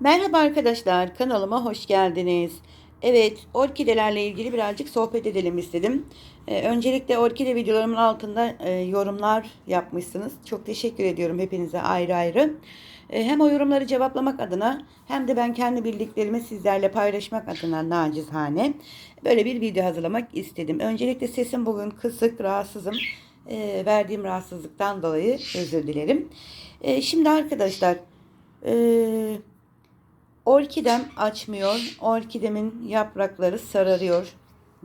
Merhaba arkadaşlar, kanalıma hoş geldiniz. Evet, orkidelerle ilgili birazcık sohbet edelim istedim. Ee, öncelikle orkide videolarımın altında e, yorumlar yapmışsınız. Çok teşekkür ediyorum hepinize ayrı ayrı. E, hem o yorumları cevaplamak adına hem de ben kendi bildiklerimi sizlerle paylaşmak adına nacizane böyle bir video hazırlamak istedim. Öncelikle sesim bugün kısık, rahatsızım. E, verdiğim rahatsızlıktan dolayı özür dilerim. E, şimdi arkadaşlar... Eee Orkidem açmıyor, orkidemin yaprakları sararıyor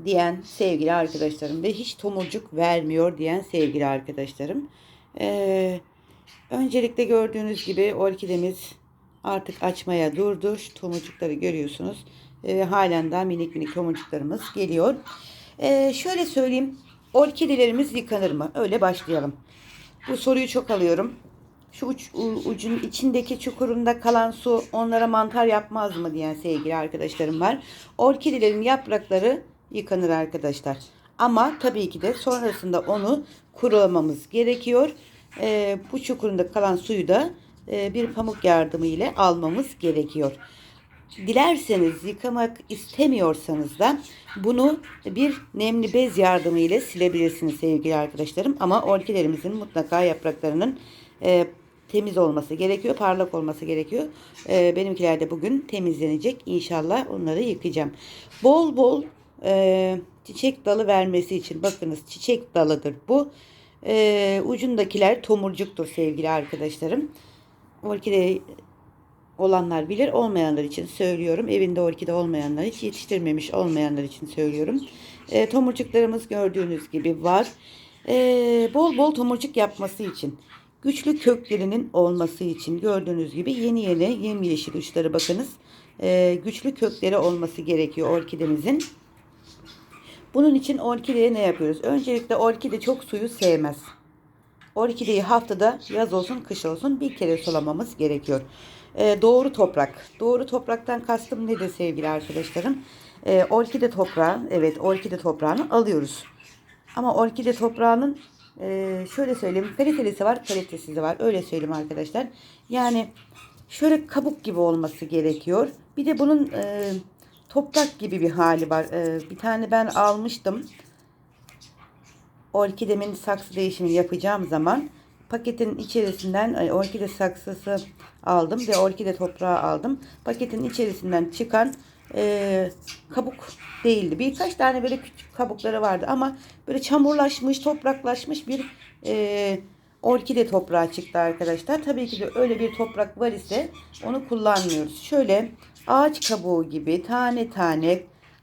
diyen sevgili arkadaşlarım ve hiç tomurcuk vermiyor diyen sevgili arkadaşlarım. Ee, öncelikle gördüğünüz gibi orkidemiz artık açmaya durdu. Şu tomurcukları görüyorsunuz. Ee, halen daha minik minik tomurcuklarımız geliyor. Ee, şöyle söyleyeyim. Orkidelerimiz yıkanır mı? Öyle başlayalım. Bu soruyu çok alıyorum şu uç, ucun içindeki çukurunda kalan su onlara mantar yapmaz mı diyen sevgili arkadaşlarım var. Orkidelerin yaprakları yıkanır arkadaşlar. Ama tabii ki de sonrasında onu kurulamamız gerekiyor. E, bu çukurunda kalan suyu da e, bir pamuk yardımı ile almamız gerekiyor. Dilerseniz yıkamak istemiyorsanız da bunu bir nemli bez yardımı ile silebilirsiniz sevgili arkadaşlarım. Ama orkidelerimizin mutlaka yapraklarının e, temiz olması gerekiyor. Parlak olması gerekiyor. E, benimkiler de bugün temizlenecek. İnşallah onları yıkayacağım. Bol bol e, çiçek dalı vermesi için bakınız çiçek dalıdır bu. E, ucundakiler tomurcuktur sevgili arkadaşlarım. Orkide olanlar bilir olmayanlar için söylüyorum. Evinde orkide olmayanlar hiç yetiştirmemiş olmayanlar için söylüyorum. E, tomurcuklarımız gördüğünüz gibi var. E, bol bol tomurcuk yapması için güçlü köklerinin olması için gördüğünüz gibi yeni yeni yemyeşil uçları bakınız. E, güçlü kökleri olması gerekiyor orkidemizin. Bunun için orkideye ne yapıyoruz? Öncelikle orkide çok suyu sevmez. Orkideyi haftada yaz olsun kış olsun bir kere sulamamız gerekiyor. E, doğru toprak. Doğru topraktan kastım nedir sevgili arkadaşlarım? E, orkide toprağı, evet orkide toprağını alıyoruz. Ama orkide toprağının ee, şöyle söyleyeyim. Kalitelisi var, kalitesizi var. Öyle söyleyeyim arkadaşlar. Yani şöyle kabuk gibi olması gerekiyor. Bir de bunun e, toprak gibi bir hali var. E, bir tane ben almıştım. Orkidemin saksı değişimi yapacağım zaman paketin içerisinden e, orkide saksısı aldım ve orkide toprağı aldım. Paketin içerisinden çıkan e, kabuk değildi. Birkaç tane böyle küçük kabukları vardı ama böyle çamurlaşmış, topraklaşmış bir e, orkide toprağı çıktı arkadaşlar. Tabii ki de öyle bir toprak var ise onu kullanmıyoruz. Şöyle ağaç kabuğu gibi tane tane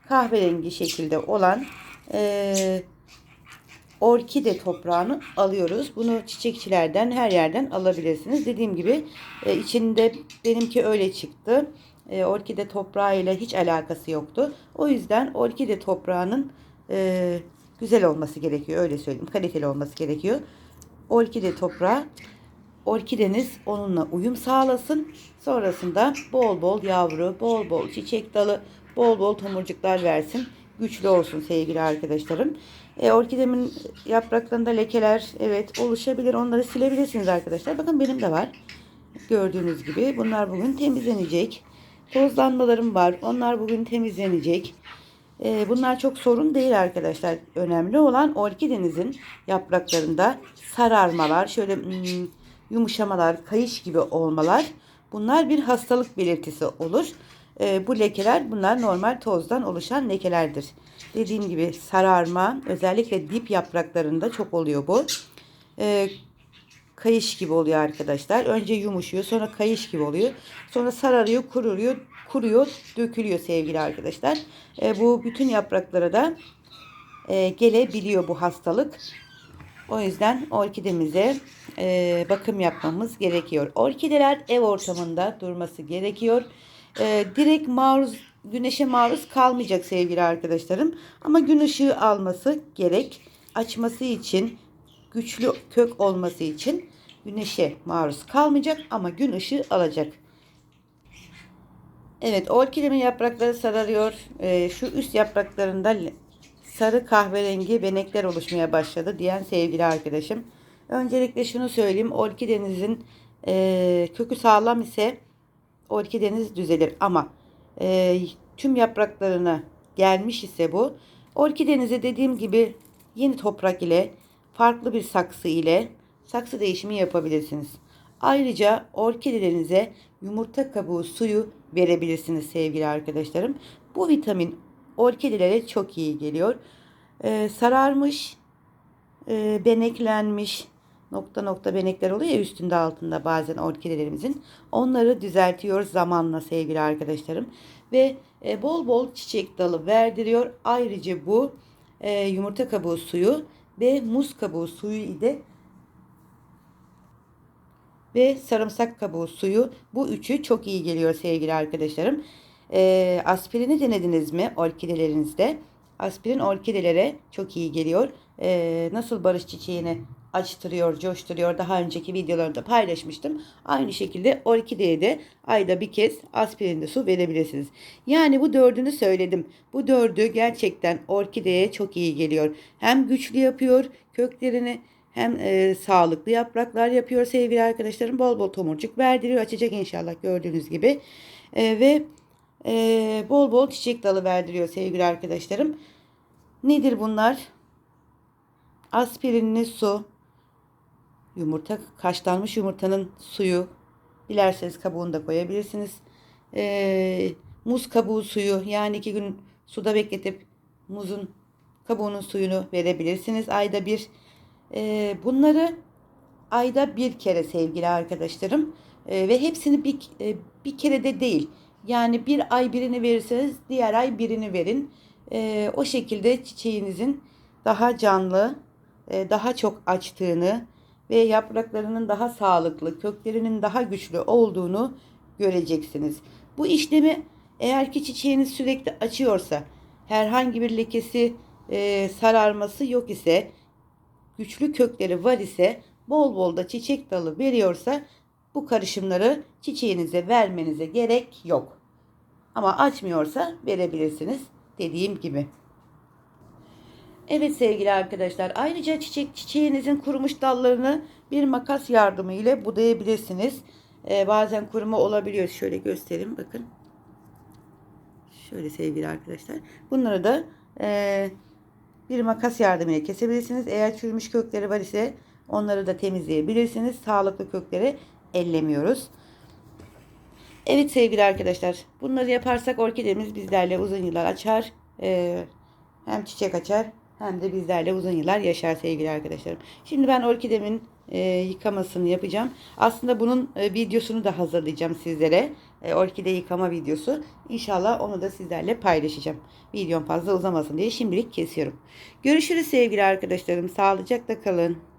kahverengi şekilde olan e, orkide toprağını alıyoruz. Bunu çiçekçilerden her yerden alabilirsiniz. Dediğim gibi e, içinde benimki öyle çıktı e, orkide toprağıyla hiç alakası yoktu. O yüzden orkide toprağının e, güzel olması gerekiyor. Öyle söyleyeyim. Kaliteli olması gerekiyor. Orkide toprağı orkideniz onunla uyum sağlasın. Sonrasında bol bol yavru, bol bol çiçek dalı, bol bol tomurcuklar versin. Güçlü olsun sevgili arkadaşlarım. E, orkidemin yapraklarında lekeler evet oluşabilir. Onları silebilirsiniz arkadaşlar. Bakın benim de var. Gördüğünüz gibi bunlar bugün temizlenecek. Tozlanmalarım var. Onlar bugün temizlenecek. Ee, bunlar çok sorun değil arkadaşlar. Önemli olan orkidenizin yapraklarında sararmalar, şöyle hmm, yumuşamalar, kayış gibi olmalar. Bunlar bir hastalık belirtisi olur. Ee, bu lekeler bunlar normal tozdan oluşan lekelerdir. Dediğim gibi sararma özellikle dip yapraklarında çok oluyor bu. Ee, kayış gibi oluyor arkadaşlar. Önce yumuşuyor sonra kayış gibi oluyor. Sonra sararıyor, kuruyor, kuruyor, dökülüyor sevgili arkadaşlar. E, bu bütün yapraklara da e, gelebiliyor bu hastalık. O yüzden orkidemize e, bakım yapmamız gerekiyor. Orkideler ev ortamında durması gerekiyor. E, direkt maruz güneşe maruz kalmayacak sevgili arkadaşlarım. Ama gün ışığı alması gerek. Açması için güçlü kök olması için güneşe maruz kalmayacak ama gün ışığı alacak. Evet orkidemin yaprakları sararıyor. Ee, şu üst yapraklarında sarı kahverengi benekler oluşmaya başladı diyen sevgili arkadaşım. Öncelikle şunu söyleyeyim. Orkidenizin e, kökü sağlam ise orkideniz düzelir. Ama e, tüm yapraklarına gelmiş ise bu orkidenize dediğim gibi yeni toprak ile farklı bir saksı ile saksı değişimi yapabilirsiniz. Ayrıca orkidelerinize yumurta kabuğu suyu verebilirsiniz sevgili arkadaşlarım. Bu vitamin orkidelere çok iyi geliyor. Ee, sararmış, e, beneklenmiş, nokta nokta benekler oluyor ya üstünde altında bazen orkidelerimizin. Onları düzeltiyor zamanla sevgili arkadaşlarım. Ve e, bol bol çiçek dalı verdiriyor. Ayrıca bu e, yumurta kabuğu suyu ve muz kabuğu suyu ile ve sarımsak kabuğu suyu. Bu üçü çok iyi geliyor sevgili arkadaşlarım. E, aspirini denediniz mi orkidelerinizde? Aspirin orkidelere çok iyi geliyor. E, nasıl barış çiçeğini açtırıyor, coşturuyor. Daha önceki videolarımda paylaşmıştım. Aynı şekilde orkideye de ayda bir kez aspirinde su verebilirsiniz. Yani bu dördünü söyledim. Bu dördü gerçekten orkideye çok iyi geliyor. Hem güçlü yapıyor köklerini hem e, sağlıklı yapraklar yapıyor sevgili arkadaşlarım. Bol bol tomurcuk verdiriyor. Açacak inşallah gördüğünüz gibi. E, ve e, bol bol çiçek dalı verdiriyor sevgili arkadaşlarım. Nedir bunlar? Aspirinli su, yumurta, kaşlanmış yumurtanın suyu, dilerseniz kabuğunu da koyabilirsiniz. E, muz kabuğu suyu yani iki gün suda bekletip muzun kabuğunun suyunu verebilirsiniz. Ayda bir e, bunları ayda bir kere sevgili arkadaşlarım e, ve hepsini bir, e, bir kere de değil. Yani bir ay birini verirseniz diğer ay birini verin. E, o şekilde çiçeğinizin daha canlı, e, daha çok açtığını ve yapraklarının daha sağlıklı, köklerinin daha güçlü olduğunu göreceksiniz. Bu işlemi eğer ki çiçeğiniz sürekli açıyorsa, herhangi bir lekesi, e, sararması yok ise, güçlü kökleri var ise, bol bol da çiçek dalı veriyorsa bu karışımları çiçeğinize vermenize gerek yok. Ama açmıyorsa verebilirsiniz dediğim gibi. Evet sevgili arkadaşlar ayrıca çiçek çiçeğinizin kurumuş dallarını bir makas yardımı ile budayabilirsiniz. Ee, bazen kuruma olabiliyor. Şöyle göstereyim bakın. Şöyle sevgili arkadaşlar. Bunları da e, bir makas yardımıyla kesebilirsiniz. Eğer çürümüş kökleri var ise onları da temizleyebilirsiniz. Sağlıklı kökleri ellemiyoruz. Evet sevgili arkadaşlar bunları yaparsak orkidemiz bizlerle uzun yıllar açar. Ee, hem çiçek açar hem de bizlerle uzun yıllar yaşar sevgili arkadaşlarım. Şimdi ben orkidemin e, yıkamasını yapacağım. Aslında bunun e, videosunu da hazırlayacağım sizlere. E, orkide yıkama videosu. İnşallah onu da sizlerle paylaşacağım. Videom fazla uzamasın diye şimdilik kesiyorum. Görüşürüz sevgili arkadaşlarım. Sağlıcakla kalın.